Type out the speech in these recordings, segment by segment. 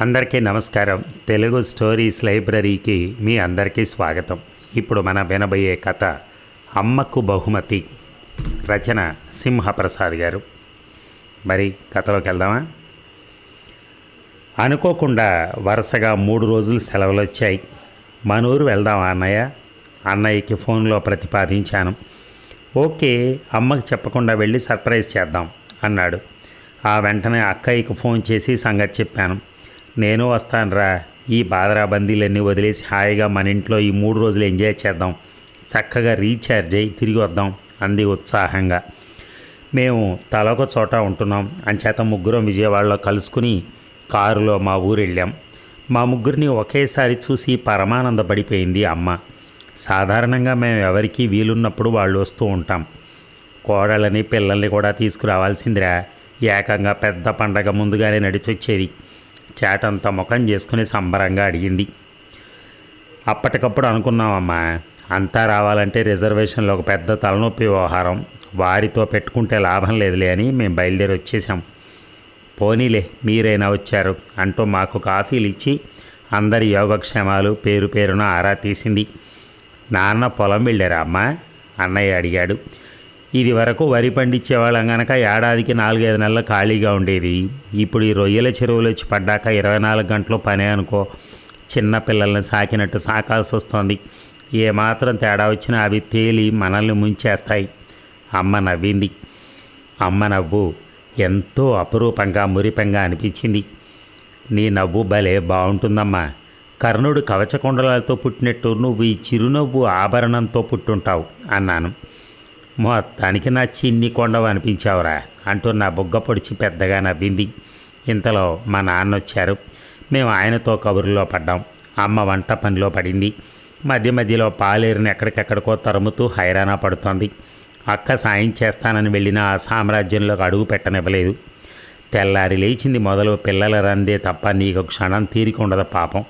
అందరికీ నమస్కారం. తెలుగు స్టోరీస్ లైబ్రరీకి మీ అందరికీ స్వాగతం. ఇప్పుడు మన వినబోయే కథ అమ్మకు బహుమతి. రచన సింహప్రసాద్ గారు. మరి కథలోకి వెళ్దామా? అనుకోకుండా వరుసగా మూడు రోజులు సెలవులు వచ్చాయి మన ఊరు వెళ్దామా అన్నయ్య? అన్నయ్యకి ఫోన్లో ప్రతిపాదించాను. ఓకే అమ్మకి చెప్పకుండా వెళ్ళి సర్ప్రైజ్ చేద్దాం అన్నాడు. ఆ వెంటనే అక్కయ్యకు ఫోన్ చేసి సంగతి చెప్పాను. నేను వస్తానురా. ఈ బాదరా బందీలన్నీ వదిలేసి హాయిగా మన ఇంట్లో ఈ మూడు రోజులు ఎంజాయ్ చేద్దాం. చక్కగా రీఛార్జ్ అయ్యి తిరిగి వద్దాం అంది ఉత్సాహంగా. మేము తలొక చోట ఉంటున్నాం. అంచేత ముగ్గురం విజయవాడలో కలుసుకుని కారులో మా ఊరు వెళ్ళాం మా ముగ్గురిని ఒకేసారి చూసి పరమానందపడిపోయింది అమ్మ. సాధారణంగా మేము ఎవరికీ వీలున్నప్పుడు వాళ్ళు వస్తూ ఉంటాం. కోడలని పిల్లల్ని కూడా తీసుకురావాల్సిందిరా. ఏకంగా పెద్ద పండగ ముందుగానే నడిచొచ్చేది. చేటంతా ముఖం చేసుకుని సంబరంగా అడిగింది. అప్పటికప్పుడు అనుకున్నామమ్మా అంతా రావాలంటే రిజర్వేషన్లో ఒక పెద్ద తలనొప్పి వ్యవహారం. వారితో పెట్టుకుంటే లాభం లేదులే అని మేము బయలుదేరి వచ్చేసాం పోనీలే మీరైనా వచ్చారు అంటూ మాకు కాఫీలు ఇచ్చి అందరి యోగక్షేమాలు పేరు పేరున ఆరా తీసింది. నాన్న పొలం వెళ్ళారా అమ్మా? అన్నయ్య అడిగాడు. ఇది వరకు వరి పండించేవాళ్ళం గనక ఏడాదికి నాలుగైదు నెలలు ఖాళీగా ఉండేది. ఇప్పుడు ఈ రొయ్యల చెరువులు వచ్చి పడ్డాక ఇరవై నాలుగు గంటలు పనే అనుకో. చిన్న పిల్లల్ని సాకినట్టు సాకాల్సి వస్తుంది. ఏమాత్రం తేడా వచ్చినా అవి తేలి మనల్ని ముంచేస్తాయి. అమ్మ నవ్వింది. అమ్మ నవ్వు ఎంతో అపురూపంగా మురిపంగా అనిపించింది. నీ నవ్వు భలే బాగుంటుందమ్మా. కర్ణుడు కవచకుండలాలతో పుట్టినట్టు నువ్వు ఈ చిరునవ్వు ఆభరణంతో పుట్టుంటావు అన్నాను. మొత్తానికి నా చిన్ని కొండవ అనిపించావురా అంటూ నా బుగ్గ పొడిచి పెద్దగా నవ్వింది. ఇంతలో మా నాన్న వచ్చారు మేము ఆయనతో కబుర్లో పడ్డాం. అమ్మ వంట పనిలో పడింది. మధ్య మధ్యలో పాలేరుని ఎక్కడికెక్కడికో తరుముతూ హైరానా పడుతోంది. అక్క సాయం చేస్తానని వెళ్ళిన ఆ సామ్రాజ్యంలోకి అడుగు పెట్టనివ్వలేదు. తెల్లారి లేచింది మొదలు పిల్లల రందే తప్ప నీకు క్షణం తీరిక ఉండదు పాపం.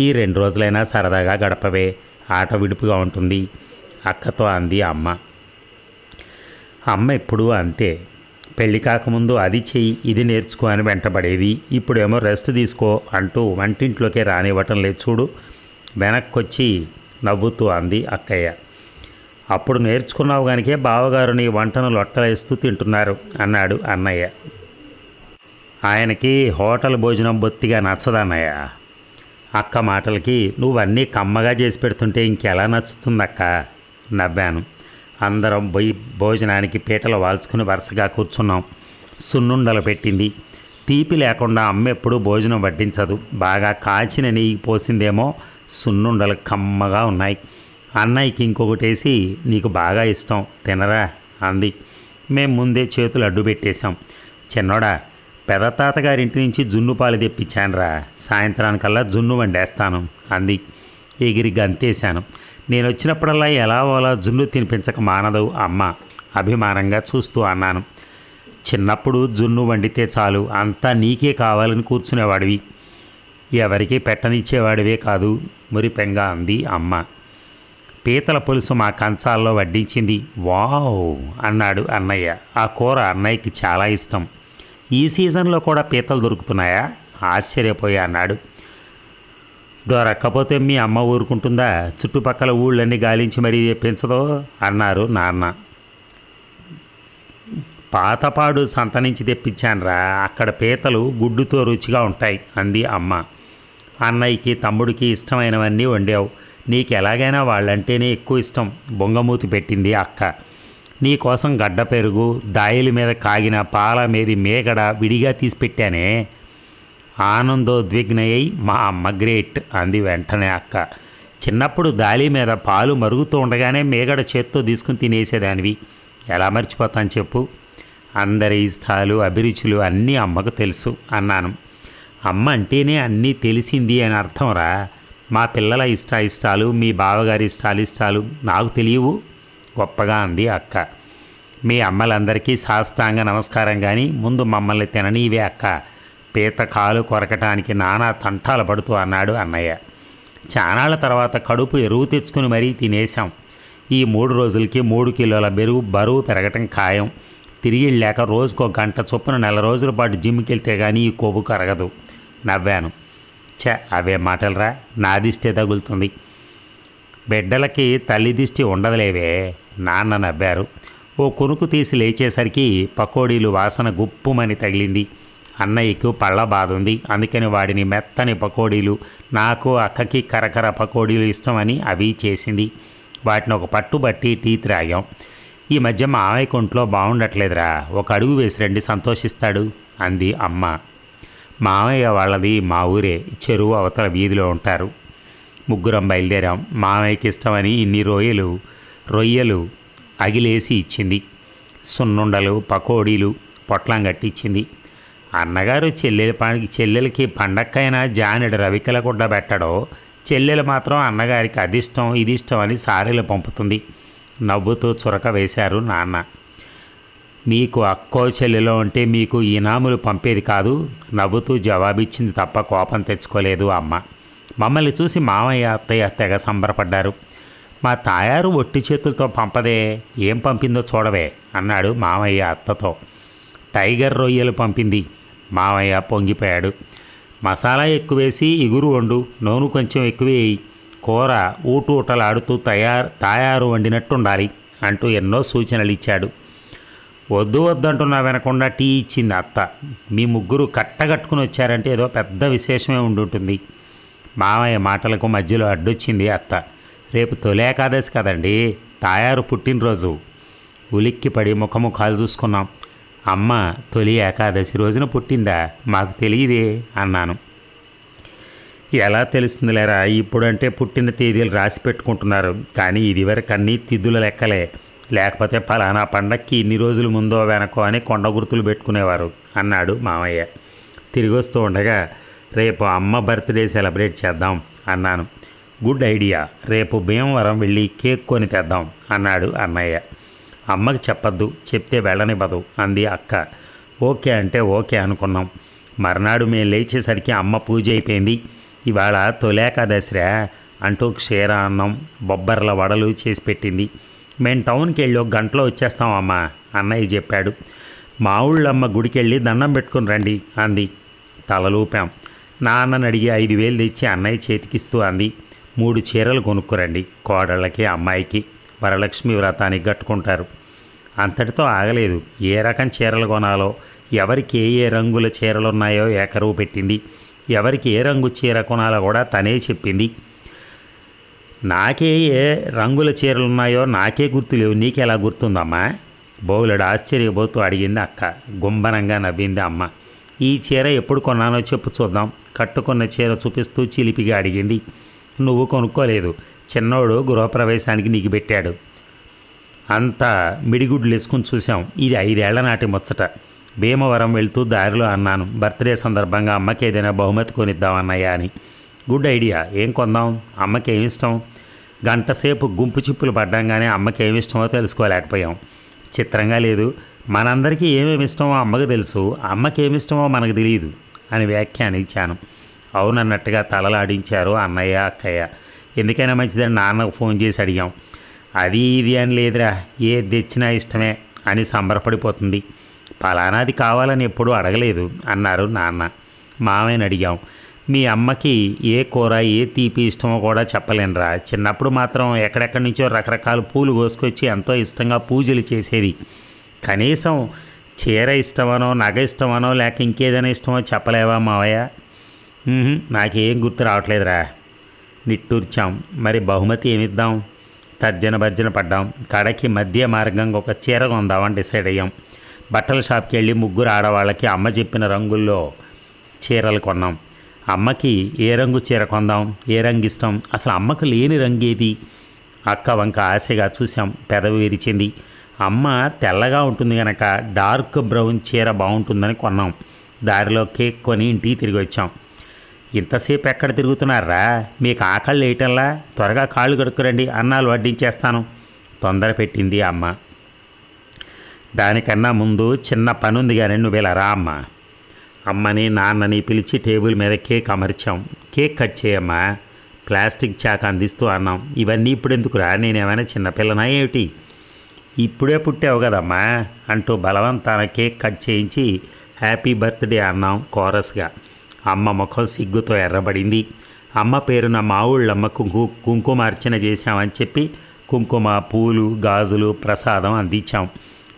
ఈ రెండు రోజులైనా సరదాగా గడపవే. ఆట విడుపుగా ఉంటుంది. అక్కతో అంది అమ్మ. అమ్మ ఎప్పుడూ అంతే. పెళ్ళి కాకముందు అది చెయ్యి ఇది నేర్చుకో అని వెంటబడేది. ఇప్పుడేమో రెస్ట్ తీసుకో అంటూ వంటింట్లోకే రానివ్వటం లేదు చూడు. వెనక్కొచ్చి నవ్వుతూ అంది అక్కయ్య. అప్పుడు నేర్చుకున్నావు గనికే బావగారు నీ వంటను లొట్టలేస్తూ తింటున్నారు అన్నాడు అన్నయ్య. ఆయనకి హోటల్ భోజనం బొత్తిగా నచ్చదన్నయ్య అక్క మాటలకి నువ్వన్నీ కమ్మగా చేసి పెడుతుంటే ఇంకెలా నచ్చుతుందక్క? నవ్వాను. అందరం పోయి భోజనానికి పీటలు వాల్చుకుని వరుసగా కూర్చున్నాం. సున్నుండలు పెట్టింది. తీపి లేకుండా అమ్మ ఎప్పుడూ భోజనం వడ్డించదు. బాగా కాచిన నెయ్యి పోసిందేమో సున్నుండలు కమ్మగా ఉన్నాయి. అన్నయ్యకి ఇంకొకటేసి నీకు బాగా ఇష్టం తినరా అంది. మేము ముందే చేతులు అడ్డు పెట్టేశాం. చిన్నోడా పెదతాతగారింటి నుంచి జున్ను పాలు తెప్పించానురా. సాయంత్రానికల్లా జున్ను వండేస్తాను అంది. ఎగిరి గంతేశాను. నేను వచ్చినప్పుడల్లా ఎలా ఓలా జున్ను తినిపించక మానదు అమ్మ అభిమానంగా చూస్తూ అన్నాను. చిన్నప్పుడు జున్ను వండితే చాలు అంతా నీకే కావాలని కూర్చునేవాడివి. ఎవరికి పెట్టనిచ్చేవాడివే కాదు మురిపెంగా అంది అమ్మ. పీతల పులుసు మా కంచాల్లో వడ్డించింది. వావ్! అన్నాడు అన్నయ్య. ఆ కూర అన్నయ్యకి చాలా ఇష్టం. ఈ సీజన్లో కూడా పీతలు దొరుకుతున్నాయా? ఆశ్చర్యపోయి అన్నాడు. దొరక్కపోతే మీ అమ్మ ఊరుకుంటుందా? చుట్టుపక్కల ఊళ్ళన్నీ గాలించి మరీ పెంచదో? అన్నారు నాన్న. పాతపాడు సంత నుంచి తెప్పించానురా. అక్కడ పీతలు గుడ్డుతో రుచిగా ఉంటాయి అంది అమ్మ. అన్నయ్యకి తమ్ముడికి ఇష్టమైనవన్నీ వండావు. నీకు ఎలాగైనా వాళ్ళంటేనే ఎక్కువ ఇష్టం బొంగమూతి పెట్టింది అక్క. నీకోసం గడ్డ పెరుగు దాయిల మీద కాగిన పాల మీది మేగడ విడిగా తీసి పెట్టానే ఆనందోద్విగ్నయ్యి మా అమ్మ గ్రేట్ అంది వెంటనే అక్క. చిన్నప్పుడు దాలి మీద పాలు మరుగుతూ ఉండగానే మేగడ చేత్తో తీసుకుని తినేసేదానివి. ఎలా మర్చిపోతాను చెప్పు? అందరి ఇష్టాలు అభిరుచులు అన్నీ అమ్మకు తెలుసు అన్నాను. అమ్మ అంటేనే అన్నీ తెలిసింది అని అర్థంరా మా పిల్లల ఇష్ట ఇష్టాలు మీ బావగారి ఇష్టాలు ఇష్టాలు నాకు తెలియవు? గొప్పగా అంది అక్క. మీ అమ్మలందరికీ సాష్టాంగ నమస్కారం కానీ ముందు మమ్మల్ని తిననీవే అక్క. పీత కాలు కొరకటానికి నానా తంటాలు పడుతూ అన్నాడు అన్నయ్య. చానాళ్ళ తర్వాత కడుపు ఎరువు తెచ్చుకుని మరీ తినేశాం. ఈ మూడు రోజులకి మూడు కిలోల బెరువు బరువు పెరగటం ఖాయం. తిరిగి లేక రోజుకో గంట చొప్పున నెల రోజుల పాటు జిమ్కి వెళ్తే కానీ ఈ కొవ్వు కరగదు. నవ్వాను. చచ్చా అవే మాటలరా నా దిష్టే తగులుతుంది. బిడ్డలకి తల్లి దిష్టి ఉండదులేవే నాన్న నవ్వారు. ఓ కొనుకు తీసి లేచేసరికి పకోడీలు వాసన గుప్పుమని తగిలింది. అన్నయ్యకు పళ్ళ బాధ ఉంది అందుకని వాడిని మెత్తని పకోడీలు నాకు అక్కకి కరకర పకోడీలు ఇష్టమని అవి చేసింది. వాటిని ఒక పట్టుబట్టి టీ త్రాగాం. ఈ మధ్య మావయ్య కొంట్లో బాగుండట్లేదురా. ఒక అడుగు వేసి రండి సంతోషిస్తాడు అంది అమ్మ. మావయ్య వాళ్ళది మా ఊరే చెరువు అవతల వీధిలో ఉంటారు. ముగ్గురం బయలుదేరాం. మామయ్యకి ఇష్టమని ఇన్ని రొయ్యలు రొయ్యలు అగిలేసి ఇచ్చింది. సున్నుండలు పకోడీలు పొట్లం కట్టించింది అన్నగారు చెల్లెలి పనికి చెల్లెలకి పండక్కైనా జానెడు రవికల గుడ్డ పెట్టడో చెల్లెలు మాత్రం అన్నగారికి అది ఇష్టం ఇది ఇష్టం అని సారీలు పంపుతుంది. నవ్వుతూ చురక వేశారు నాన్న. మీకు అక్కో చెల్లెలో ఉంటే మీకు ఇనాములు పంపేది కాదు నవ్వుతూ జవాబిచ్చింది తప్ప కోపం తెచ్చుకోలేదు అమ్మ. మమ్మల్ని చూసి మామయ్య అత్తయ్య తెగ సంబరపడ్డారు. మా తాయారు ఒట్టి చేతులతో పంపదే ఏం పంపిందో చూడవే అన్నాడు మామయ్య అత్తతో. టైగర్ రొయ్యలు పంపింది. మామయ్య పొంగిపోయాడు. మసాలా ఎక్కువేసి ఇగురు వండు నూనె కొంచెం ఎక్కువేయి. కూర ఊటూటలాడుతూ తయారు తాయారు వండినట్టు ఉండాలి అంటూ ఎన్నో సూచనలు ఇచ్చాడు. వద్దు వద్దంటున్నా వినకుండా టీ ఇచ్చింది అత్త. మీ ముగ్గురు కట్టగట్టుకుని వచ్చారంటే ఏదో పెద్ద విశేషమే ఉండుంటుంది. మామయ్య మాటలకు మధ్యలో అడ్డొచ్చింది అత్త. రేపు తొలి ఏకాదశి కదండి తాయారు పుట్టినరోజు. ఉలిక్కిపడి ముఖముఖాలు చూసుకున్నాం. అమ్మ తొలి ఏకాదశి రోజున పుట్టిందా? మాకు తెలియదే అన్నాను. ఎలా తెలుస్తుందిలేరా ఇప్పుడంటే పుట్టిన తేదీలు రాసి పెట్టుకుంటున్నారు కానీ ఇదివరకు అన్నీ తిద్దుల లెక్కలే. లేకపోతే ఫలానా పండక్కి ఇన్ని రోజులు ముందో వెనకో అని కొండ గుర్తులు పెట్టుకునేవారు అన్నాడు మామయ్య. తిరిగి వస్తూ ఉండగా రేపు అమ్మ బర్త్డే సెలబ్రేట్ చేద్దాం అన్నాను. గుడ్ ఐడియా రేపు భీమవరం వెళ్ళి కేక్ కొని తెద్దాం అన్నాడు అన్నయ్య. అమ్మకి చెప్పద్దు చెప్తే వెళ్ళనివ్వదు అంది అక్క. ఓకే అంటే ఓకే అనుకున్నాం. మర్నాడు మేము లేచేసరికి అమ్మ పూజ అయిపోయింది. ఇవాళ తొలేకాదశిరా అంటూ క్షీర అన్నం బొబ్బర్ల వడలు చేసి పెట్టింది. మేము టౌన్కి వెళ్ళి ఒక గంటలో వచ్చేస్తాం అమ్మ అన్నయ్య చెప్పాడు. మా ఊళ్ళమ్మ గుడికి వెళ్ళి దండం పెట్టుకుని రండి అంది. తలలూపాం నాన్నని అడిగి ఐదు వేలు తెచ్చి అన్నయ్య చేతికిస్తూ అంది. మూడు చీరలు కొనుక్కురండి కోడళ్ళకి అమ్మాయికి. వరలక్ష్మి వ్రతానికి కట్టుకుంటారు. అంతటితో ఆగలేదు. ఏ రకం చీరలు కొనాలో ఎవరికి ఏ ఏ రంగుల చీరలు ఉన్నాయో ఏకరువు పెట్టింది. ఎవరికి ఏ రంగు చీర కొనాలో కూడా తనే చెప్పింది. నాకే ఏ రంగుల చీరలు ఉన్నాయో నాకే గుర్తులేవు నీకెలా గుర్తుందమ్మా? బోగులడు ఆశ్చర్యపోతూ అడిగింది అక్క. గుంబనంగా నవ్వింది అమ్మ. ఈ చీర ఎప్పుడు కొన్నానో చెప్పు చూద్దాం. కట్టుకున్న చీర చూపిస్తూ చిలిపిగా అడిగింది. నువ్వు కొనుక్కోలేదు. చిన్నోడు గృహప్రవేశానికి నీకు పెట్టాడు. అంతా మిడిగుడ్లు వేసుకుని చూసాం ఇది ఐదేళ్ళ నాటి ముచ్చట. భీమవరం వెళ్తూ దారిలో అన్నాను బర్త్డే సందర్భంగా అమ్మకి ఏదైనా బహుమతి కొనిద్దాం అన్నయ్య అని. గుడ్ ఐడియా ఏం కొందాం? అమ్మకి ఏమి ఇష్టం? గంటసేపు గుంపు చిప్పులు పడ్డంగానే అమ్మకి ఏమి ఇష్టమో తెలుసుకోలేకపోయాం. చిత్రంగా లేదు మనందరికీ ఏమేమి ఇష్టమో అమ్మకు తెలుసు అమ్మకి ఏమి ఇష్టమో మనకు తెలియదు అని వ్యాఖ్యానించాను అవునన్నట్టుగా తలలాడించారు అన్నయ్య అక్కయ్య. ఎందుకైనా మంచిదని నాన్నకు ఫోన్ చేసి అడిగాం. అది ఇది అని లేదురా ఏది తెచ్చినా ఇష్టమే అని సంబరపడిపోతుంది. పలానాది కావాలని ఎప్పుడూ అడగలేదు అన్నారు నాన్న. మామయ్యని అడిగాం. మీ అమ్మకి ఏ కూర ఏ తీపి ఇష్టమో కూడా చెప్పలేనురా. చిన్నప్పుడు మాత్రం ఎక్కడెక్కడి నుంచో రకరకాల పూలు కోసుకొచ్చి ఎంతో ఇష్టంగా పూజలు చేసేది. కనీసం చీర ఇష్టమనో నగ ఇష్టమనో లేక ఇంకేదైనా ఇష్టమో చెప్పలేవా మావయ్య? నాకేం గుర్తు రావట్లేదురా. నిట్టూర్చాం. మరి బహుమతి ఏమిద్దాం? తర్జన భర్జన పడ్డాం. కడకి మధ్య మార్గంగా ఒక చీర కొందామని డిసైడ్ అయ్యాం. బట్టల షాప్కి వెళ్ళి ముగ్గురు ఆడవాళ్ళకి అమ్మ చెప్పిన రంగుల్లో చీరలు కొన్నాం. అమ్మకి ఏ రంగు చీర కొందాం? ఏ రంగు ఇష్టం? అసలు అమ్మకు లేని రంగు ఏది? అక్క వంక ఆశగా చూసాం పెదవి విరిచింది. అమ్మ తెల్లగా ఉంటుంది కనుక డార్క్ బ్రౌన్ చీర బాగుంటుందని కొన్నాం. దారిలో కేక్ కొని ఇంటికి తిరిగి వచ్చాం. ఇంతసేపు ఎక్కడ తిరుగుతున్నారా? మీకు ఆకలి వేయటంలా త్వరగా కాళ్ళు కడుక్కురండి అన్నాలు వడ్డించేస్తాను. తొందర పెట్టింది అమ్మ. దానికన్నా ముందు చిన్న పని ఉంది కానీ నువ్వు ఇలా రా అమ్మ. అమ్మని నాన్నని పిలిచి టేబుల్ మీద కేక్ అమర్చాం. కేక్ కట్ చేయమ్మా. ప్లాస్టిక్ చాక అందిస్తూ అన్నాం. ఇవన్నీ ఇప్పుడు ఎందుకురా నేనేమైనా చిన్నపిల్లనా ఏమిటి? ఇప్పుడే పుట్టావు కదమ్మా అంటూ బలవంతాన కేక్ కట్ చేయించి హ్యాపీ బర్త్డే అన్నాం కోరస్గా. అమ్మ ముఖం సిగ్గుతో ఎర్రబడింది. అమ్మ పేరున మా ఊళ్ళమ్మ కుంకు కుంకుమార్చన చేశామని చెప్పి కుంకుమ పూలు గాజులు ప్రసాదం అందించాం.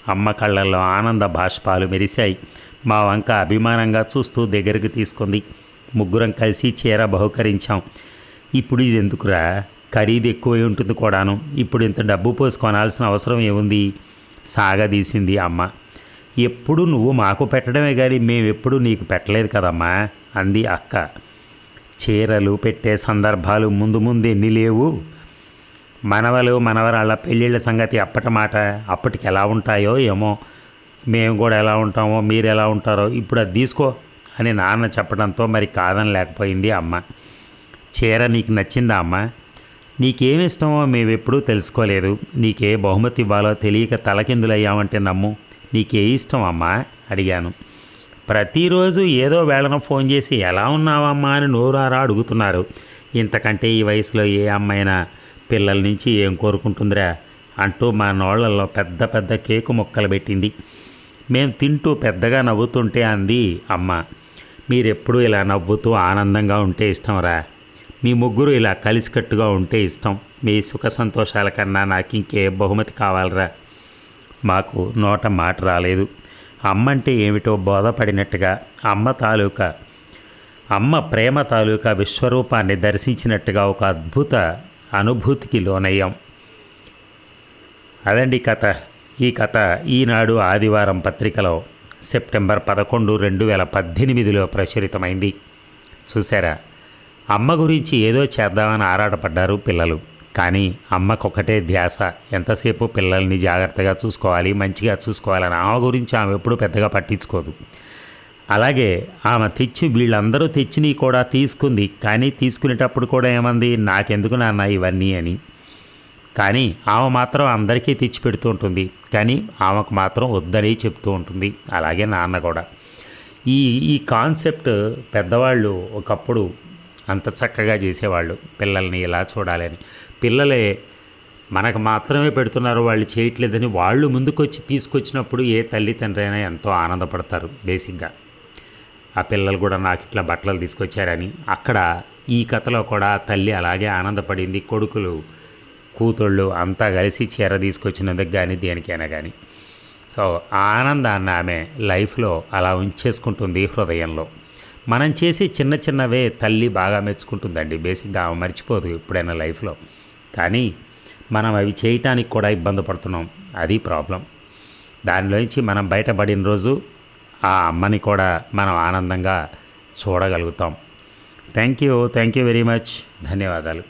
అమ్మ కళ్ళల్లో ఆనంద బాష్పాలు మెరిశాయి. మా వంక అభిమానంగా చూస్తూ దగ్గరికి తీసుకుంది. ముగ్గురం కలిసి చీర బహుకరించాం. ఇప్పుడు ఇది ఎందుకురా ఖరీదు ఎక్కువై ఉంటుంది కూడాను. ఇప్పుడు ఇంత డబ్బు పోసి కొనాల్సిన అవసరం ఏముంది? సాగదీసింది అమ్మ. ఎప్పుడు నువ్వు మాకు పెట్టడమే కానీ మేమెప్పుడు నీకు పెట్టలేదు కదమ్మా. అంది అక్క. చీరలు పెట్టే సందర్భాలు ముందు ముందు ఎన్ని లేవు మనవలు మనవరాళ్ళ పెళ్ళిళ్ళ సంగతి అప్పటి మాట అప్పటికి ఎలా ఉంటాయో ఏమో. మేము కూడా ఎలా ఉంటామో మీరు ఎలా ఉంటారో ఇప్పుడు అది తీసుకో అని నాన్న చెప్పడంతో మరి కాదని లేకపోయింది అమ్మ. చీర నీకు నచ్చిందా అమ్మ? నీకేమి ఇష్టమో మేము ఎప్పుడూ తెలుసుకోలేదు. నీకే బహుమతి ఇవ్వాలో తెలియక తలకిందులయ్యామంటే నమ్ము. నీకే ఇష్టం అమ్మా? అడిగాను. ప్రతిరోజు ఏదో వేళన ఫోన్ చేసి ఎలా ఉన్నావమ్మా? అని నోరారా అడుగుతున్నారు. ఇంతకంటే ఈ వయసులో ఏ అమ్మాయినా పిల్లల నుంచి ఏం కోరుకుంటుందిరా? అంటూ మా నోళ్ళలో పెద్ద పెద్ద కేకు ముక్కలు పెట్టింది. మేము తింటూ పెద్దగా నవ్వుతుంటే అంది అమ్మ. మీరెప్పుడూ ఇలా నవ్వుతూ ఆనందంగా ఉంటే ఇష్టంరా? మీ ముగ్గురు ఇలా కలిసికట్టుగా ఉంటే ఇష్టం. మీ సుఖ సంతోషాల కన్నా నాకు ఇంకే బహుమతి కావాలరా. మాకు నోట మాట రాలేదు. అమ్మ అంటే ఏమిటో బోధపడినట్టుగా అమ్మ తాలూకా అమ్మ ప్రేమ తాలూకా విశ్వరూపాన్ని దర్శించినట్టుగా ఒక అద్భుత అనుభూతికి లోనయ్యాం. అదండి కథ. ఈ కథ ఈనాడు ఆదివారం పత్రికలో సెప్టెంబర్ పదకొండు రెండు వేల పద్దెనిమిదిలో ప్రచురితమైంది. చూసారా అమ్మ గురించి ఏదో చేద్దామని ఆరాటపడ్డారు పిల్లలు. కానీ అమ్మకొకటే ధ్యాస. ఎంతసేపు పిల్లల్ని జాగ్రత్తగా చూసుకోవాలి మంచిగా చూసుకోవాలని ఆమె గురించి ఆమె ఎప్పుడూ పెద్దగా పట్టించుకోదు. అలాగే ఆమె తెచ్చి వీళ్ళందరూ తెచ్చినవి కూడా తీసుకుంది. కానీ తీసుకునేటప్పుడు కూడా ఏమంది నాకెందుకు నాన్న ఇవన్నీ అని. కానీ ఆమె మాత్రం అందరికీ తెచ్చి పెడుతూ ఉంటుంది. కానీ ఆమెకు మాత్రం వద్దని చెప్తూ ఉంటుంది. అలాగే నాన్న కూడా. ఈ ఈ కాన్సెప్ట్ పెద్దవాళ్ళు ఒకప్పుడు అంత చక్కగా చేసేవాళ్ళు. పిల్లల్ని ఇలా చూడాలని. పిల్లలే మనకు మాత్రమే పెడుతున్నారు వాళ్ళు చేయట్లేదని వాళ్ళు ముందుకొచ్చి తీసుకొచ్చినప్పుడు ఏ తల్లిదండ్రి అయినా ఎంతో ఆనందపడతారు బేసిక్గా. ఆ పిల్లలు కూడా నాకు ఇట్లా బట్టలు తీసుకొచ్చారని. అక్కడ ఈ కథలో కూడా తల్లి అలాగే ఆనందపడింది. కొడుకులు కూతుళ్ళు అంతా కలిసి చీర తీసుకొచ్చినందుకు కానీ దేనికైనా కానీ సో ఆనందాన్ని ఆమె లైఫ్లో అలా ఉంచేసుకుంటుంది హృదయంలో. మనం చేసే చిన్న చిన్నవే తల్లి బాగా మెచ్చుకుంటుందండి. బేసిక్గా ఆమె మర్చిపోదు ఎప్పుడైనా లైఫ్లో. కానీ మనం అవి చేయటానికి కూడా ఇబ్బంది పడుతున్నాం. అది ప్రాబ్లం. దానిలోంచి మనం బయటపడిన రోజు ఆ అమ్మని కూడా మనం ఆనందంగా చూడగలుగుతాం. Thank you thank you very much. ధన్యవాదాలు.